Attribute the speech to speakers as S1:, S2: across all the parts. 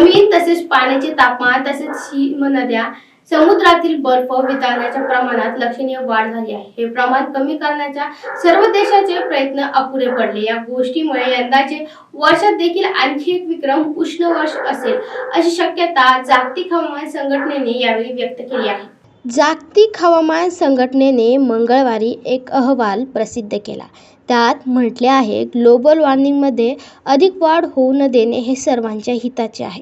S1: जमीन तसेच पाण्याचे तापमान तसेच नद्या समुद्रातील बर्फ वितळण्याच्या प्रमाणात लक्षणीय वाढ झाली आहे. हे प्रमाण कमी करण्याच्या सर्व देशाचे प्रयत्न अपुरे पडले. या गोष्टीमुळे यंदाचे वर्षात देखील आणखी एक विक्रम उष्ण वर्ष असेल अशी शक्यता जागतिक हवामान संघटनेने यावेळी व्यक्त केली आहे. जागतिक हवामान संघटनेने मंगळवारी एक अहवाल प्रसिद्ध केला. त्यात म्हटले आहे ग्लोबल वॉर्मिंगमध्ये अधिक वाढ होऊ न देणे हे सर्वांच्या हिताचे आहे.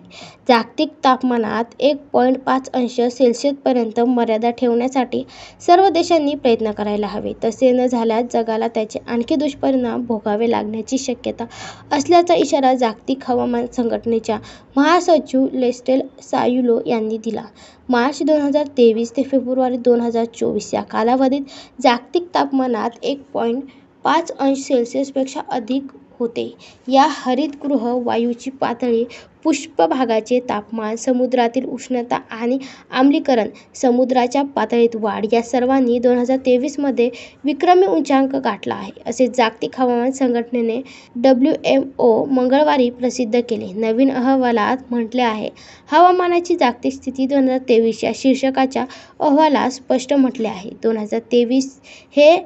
S1: जागतिक तापमानात एक पॉईंट पाच अंश सेल्सिअसपर्यंत मर्यादा ठेवण्यासाठी सर्व देशांनी प्रयत्न करायला हवे. तसे न झाल्यास जगाला त्याचे आणखी दुष्परिणाम भोगावे लागण्याची शक्यता असल्याचा इशारा जागतिक हवामान संघटनेच्या महासचिव लेस्टेल सायुलो यांनी दिला. मार्च दोन हजार तेवीस ते फेब्रुवारी दोन हजार चोवीस या कालावधीत जागतिक तापमानात एक पॉईंट पाच अंश सेल्सिअसपेक्षा अधिक होते. या हरितगृह वायूची पातळी पृष्ठभागाचे तापमान समुद्रातील उष्णता आणि आम्लीकरण समुद्राच्या पातळीत वाढ या सर्वांनी दोन हजार तेवीसमध्ये विक्रमी उंचांक गाठला आहे असे जागतिक हवामान संघटनेने डब्ल्यू एम ओ मंगळवारी प्रसिद्ध केले. नवीन अहवालात म्हटले आहे हवामानाची जागतिक स्थिती दोन हजार तेवीस या शीर्षकाच्या अहवालात स्पष्ट म्हटले आहे. दोन हजार तेवीस हे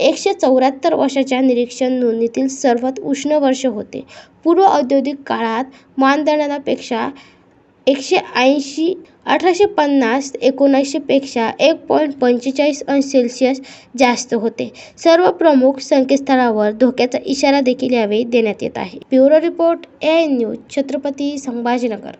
S1: एकशे चौऱ्याहत्तर वर्षाच्या निरीक्षण नोंदणीतील सर्वात उष्ण वर्ष होते. पूर्व औद्योगिक काळात मानदंडापेक्षा एकशे ऐंशी अठराशे पन्नास एकोणीसशेपेक्षा एक पॉईंट पंचेचाळीस अंश सेल्सिअस जास्त होते. सर्व प्रमुख संकेतस्थळावर धोक्याचा इशारा देखील यावेळी देण्यात येत आहे. Bureau report A news Chhatrapati Sambhajinagar.